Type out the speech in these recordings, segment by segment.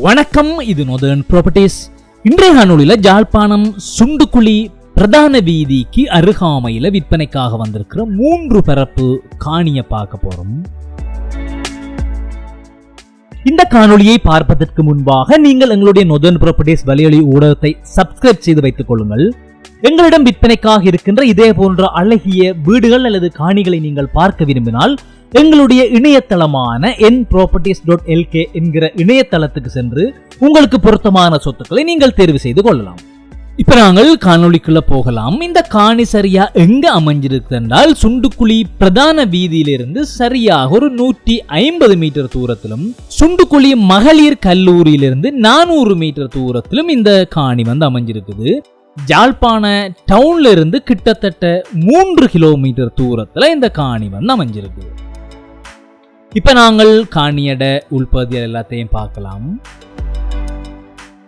வணக்கம் இது northern properties இன்றைய காணொளியில ஜாழ்ப்பாணம் சுண்டுக்குழி பிரதான வீதிக்கு அருகாமையில் விற்பனைக்காக வந்திருக்கிற மூன்று பரப்பு காணியை பார்க்க போறோம். இந்த காணொளியை பார்ப்பதற்கு முன்பாக நீங்கள் எங்களுடைய நொதர்ன் ப்ராப்பர்ட்டிஸ் வலையொலி ஊடகத்தை சப்ஸ்கிரைப் செய்து வைத்துக் கொள்ளுங்கள். எங்களிடம் விற்பனைக்காக இருக்கின்ற இதே போன்ற அழகிய வீடுகள் அல்லது காணிகளை நீங்கள் பார்க்க விரும்பினால் எங்களுடைய இணையதளமான என் ப்ராப்பர்ட்டிஸ் டாட் எல்கே என்கிற இணையதளத்துக்கு சென்று உங்களுக்கு பொருத்தமான சொத்துக்களை நீங்கள் தேர்வு செய்து கொள்ளலாம். இப்போ நாங்கள் காணொலிக்குள்ள போகலாம். இந்த காணி சரியா எங்க அமைஞ்சிருக்கு என்றால் சுண்டுக்குழி பிரதான வீதியிலிருந்து சரியாக ஒரு நூற்றி ஐம்பது மீட்டர் தூரத்திலும் சுண்டுக்குழி மகளிர் கல்லூரியிலிருந்து நானூறு மீட்டர் தூரத்திலும் இந்த காணி வந்து அமைஞ்சிருக்குது. ஜாழ்ப்பாண டவுன்ல இருந்து கிட்டத்தட்ட மூன்று கிலோமீட்டர் தூரத்துல இந்த காணி வந்து அமைஞ்சிருக்கு இப்போ நாங்கள் காணியட உள்பகுதிகள் எல்லாத்தையும் பார்க்கலாம்.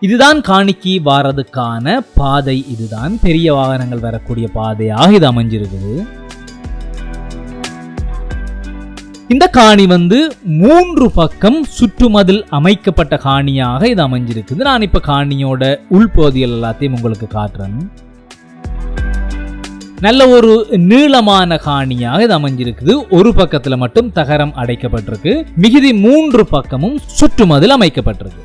இதுதான் காணிக்கு வாரதுக்கான பாதை. இதுதான் பெரிய வாகனங்கள் வரக்கூடிய பாதையாக இது அமைஞ்சிருக்குது. இந்த காணி வந்து மூன்று பக்கம் சுற்றுமதில் அமைக்கப்பட்ட காணியாக இது அமைஞ்சிருக்குது. நான் இப்ப காணியோட உள்பகுதிகள் எல்லாத்தையும் உங்களுக்கு காட்டுறேன். நல்ல ஒரு நீளமான காணியாக இது அமைஞ்சிருக்குது. ஒரு பக்கத்துல மட்டும் தகரம் அடைக்கப்பட்டிருக்கு. மிகுதி மூன்று பக்கமும் சுற்றுமதில் அமைக்கப்பட்டிருக்கு.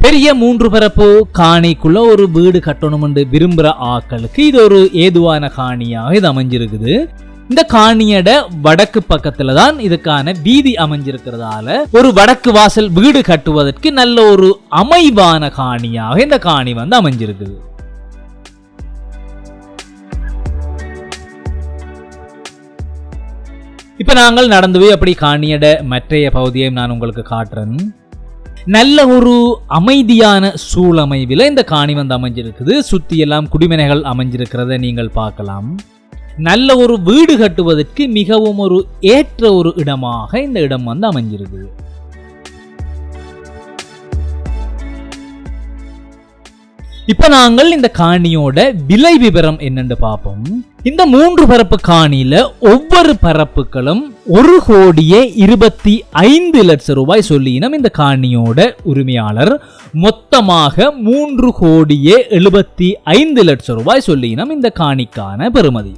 பெரிய மூன்று பரப்பு காணிக்குள்ள ஒரு வீடு கட்டணும் என்று விரும்புற ஆக்களுக்கு இது ஒரு ஏதுவான காணியாக இது அமைஞ்சிருக்குது. இந்த காணியட வடக்கு பக்கத்துல தான் இதுக்கான வீதி அமைஞ்சிருக்கிறதால ஒரு வடக்கு வாசல் வீடு கட்டுவதற்கு நல்ல ஒரு அமைவான காணியாக இந்த காணி வந்து அமைஞ்சிருக்குது. இப்ப நாங்கள் நடந்து போய் அப்படி காணியட மற்றைய பகுதியையும் நான் உங்களுக்கு காட்டுறேன். நல்ல ஒரு அமைதியான சூழமைவில் இந்த காணி வந்து அமைஞ்சிருக்குது. சுத்தி எல்லாம் குடிமனைகள் அமைஞ்சிருக்கிறத நீங்கள் பார்க்கலாம். நல்ல ஒரு வீடு கட்டுவதற்கு மிகவும் ஒரு ஏற்ற ஒரு இடமாக இந்த இடம் வந்து அமைஞ்சிருது. இப்ப நாங்கள் இந்த காணியோட விலை விவரம் என்னன்னு பார்ப்போம். இந்த மூன்று பரப்பு காணியில ஒவ்வொரு பரப்புகளும் ஒரு கோடியே இருபத்தி ஐந்து லட்சம் ரூபாய் சொல்லினும் இந்த காணியோட உரிமையாளர் மொத்தமாக மூன்று கோடியே எழுபத்தி ஐந்து லட்சம் ரூபாய் சொல்லினோம் இந்த காணிக்கான பெறுமதி.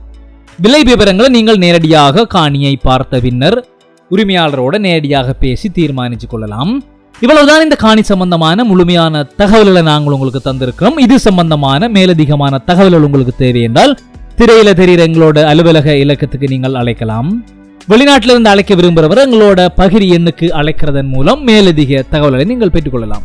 விலை விவரங்களை நீங்கள் நேரடியாக காணியை பார்த்த பின்னர் உரிமையாளரோட நேரடியாக பேசி தீர்மானித்து கொள்ளலாம். இவ்வளவுதான் இந்த காணி சம்பந்தமான முழுமையான தகவல்களை நாங்கள் உங்களுக்கு தந்திருக்கிறோம். இது சம்பந்தமான மேலதிகமான தகவல்கள் உங்களுக்கு தேவை என்றால் திரையில தெரிகிற எங்களோட அலுவலக இலக்கத்துக்கு நீங்கள் அழைக்கலாம். வெளிநாட்டிலிருந்து அழைக்க விரும்புகிறவர் எங்களோட பகிரி எண்ணுக்கு அழைக்கிறதன் மூலம் மேலதிக தகவல்களை நீங்கள் பெற்றுக்கொள்ளலாம்